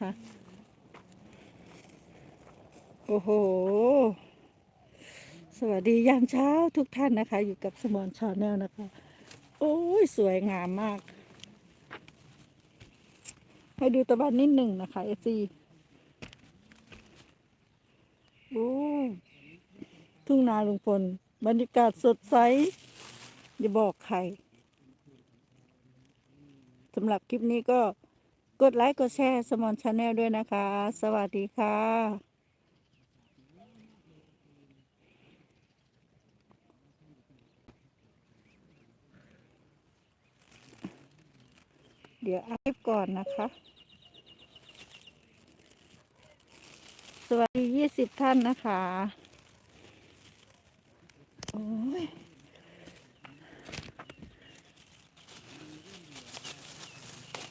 ค่ะ โอ้โห สวัสดียามเช้าทุกท่านนะคะ อยู่กับสมอนชาแนลนะคะ โอ้ย สวยงามมาก ให้ดูตะวันนิดหนึ่งนะคะเอซีโอ้ทุ่งนาลุงพล บรรยากาศสดใส อย่าบอกใครสำหรับคลิปนี้ก็ กดไลค์กดแชร์สมอนชาแนลด้วยนะคะ สวัสดีค่ะเดี๋ยวอัพก่อนนะคะ สวัสดียี่สิบท่านนะคะ โอ้ย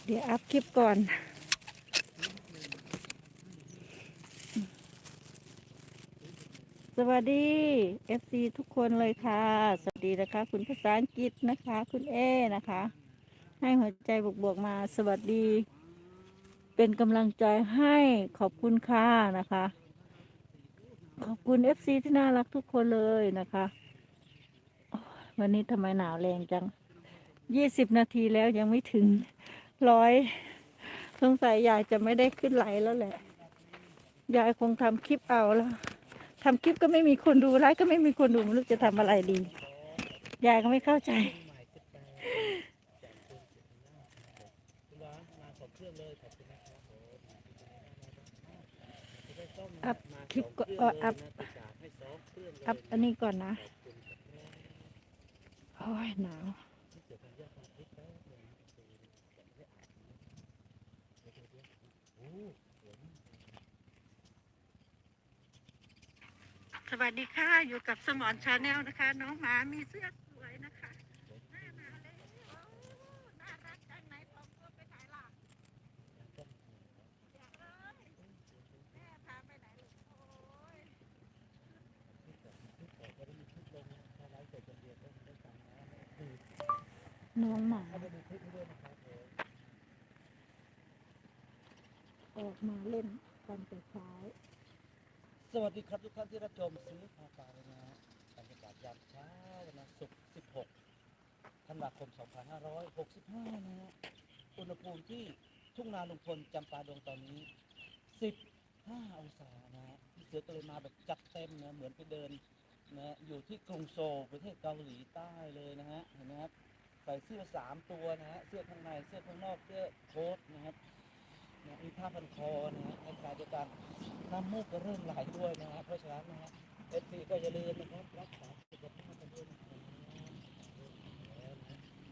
เดี๋ยวอัพคลิปก่อน สวัสดี FC ทุกคนเลยค่ะ สวัสดีนะคะ คุณภาษาอังกฤษนะคะ คุณเอนะคะ ให้หัวใจบวกๆมาสวัสดี เป็นกำลังใจให้ขอบคุณค่ะนะคะ ขอบคุณ FC ที่น่ารักทุกคนเลยนะคะ วันนี้ทำไมหนาวแรงจังยี่สิบนาทีแล้วยังไม่ถึง ร้อยสงสัยยายจะไม่ได้ขึ้นไหลฟ์แล้วแหละ ยายคงทำคลิปเอาแล้วทำคลิปก็ไม่มีคนดูไลฟ์ก็ไม่มีคนดูไม่รู้จะทำอะไรดี ยายก็ไม่เข้าใจอัพคลิปก่ออัพอัพอันนี้ก่อนนะ โอ้ยหนาว วัสดีค่ะ อยู่กับสมอนชาแนลนะคะ น้องหมามีเสื้อสวยนะคะหน้าหนาเลยโอ้น่ารักจังไหนผมก็ไปถ่ายหลังอยากเลยแม่พาไปไหนลูกโอ้ยน้องหมาออกมาเล่นกันแต่เช้า สวัสดีครับทุกท่านที่รับชมซื้อพาปาเลยนะฮะบรรยากาศยามเช้าวันศุกร์ 16 ธันวาคม 2565 นะฮะ อุณหภูมิที่ทุ่งนาลุงพลจำปาดงตอนนี้ 15 องศานะฮะพี่เสือก็เลยมาแบบจัดเต็มนะ เหมือนไปเดินนะอยู่ที่กรุงโซลประเทศเกาหลีใต้เลยนะฮะ เห็นไหมครับ ใส่เสื้อสามตัวนะฮะ เสื้อข้างใน เสื้อข้างนอก เสื้อโค้ทนะครับนะมีผ้าพันคอนะฮะในขณะเดียวกัน น้ำมูกก็เริ่มไหลด้วยนะฮะเพราะฉะนั้นนะฮะเอฟซีก็อย่าลืมนะครับรักษาสุขภาพกันด้วยนะครับ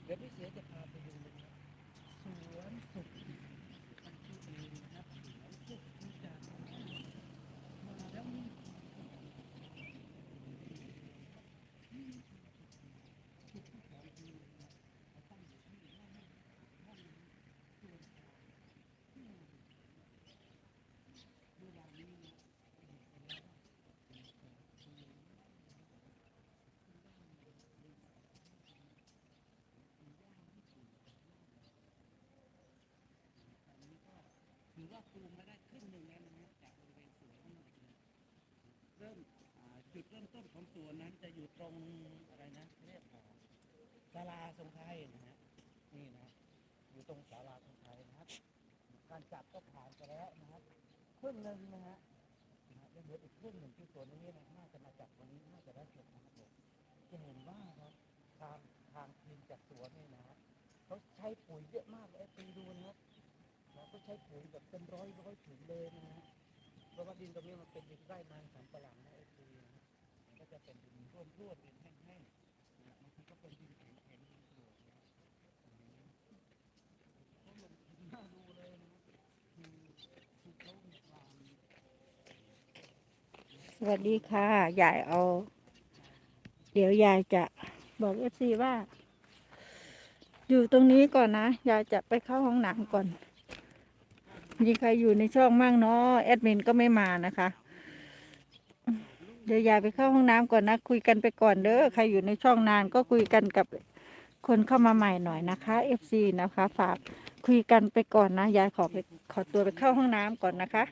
เดี๋ยวพี่เสียจะพาไปดูนะครับสวนสุขมันชื่อเองนะครับสวนสุขที่จะมาแล้วมี ถือว่าปูมาได้ครึ่งหนึ่งแล้วนะฮะจากบริเวณสวนข้างในะเริ่มอ่าจุดเริ่มต้นของสวนนั้นจะอยู่ตรงอะไรนะเรียกว่าศาลาทรงไทยนะฮะนี่นะอยู่ตรงศาลาทรงไทยนะครับ การจับก็ผ่านไปแล้วนะครับครึ่งหนึ่งนะฮะนะฮะยังเหลืออีกครึ่งหนึ่งที่สวนนี้นะน่าจะมาจับวันนี้น่าจะได้จบนะครับผมจะเห็นว่าครับทางทางทีมจากสวนนี่นะฮะเขาใช้ปุ๋ยเยอะมากเลยปีดูนะ ก็ใช้ปุ๋ยแบบเป็นร้อยร้อยถุงเลยนะฮะเพราะว่าดินตรงนี้มันเป็นดินไร่มันสำปะหลังนะไอ้ปีนะฮะก็จะเป็นดินร่วนร่วนดินแห้งๆนะบางทีก็เป็นดินแข็งแข็งๆดินกรวดนะอืมก็ลงทุนน่าดูเลยนะคือคือเขามีความสวัสดีค่ะยายเอา เดี๋ยวยายจะบอกเอฟซีว่า อยู่ตรงนี้ก่อนนะ ยายจะไปเข้าห้องน้ำก่อน มีใครอยู่ในช่องมั่งเนาะแอดมินก็ไม่มานะคะ เดี๋ยวยายไปเข้าห้องน้ำก่อนนะ คุยกันไปก่อนเด้อใครอยู่ในช่องนานก็คุยกันกับคนเข้ามาใหม่หน่อยนะคะ FC นะคะ ฝากคุยกันไปก่อนนะ ยายขอไปขอตัวไปเข้าห้องน้ำก่อนนะคะ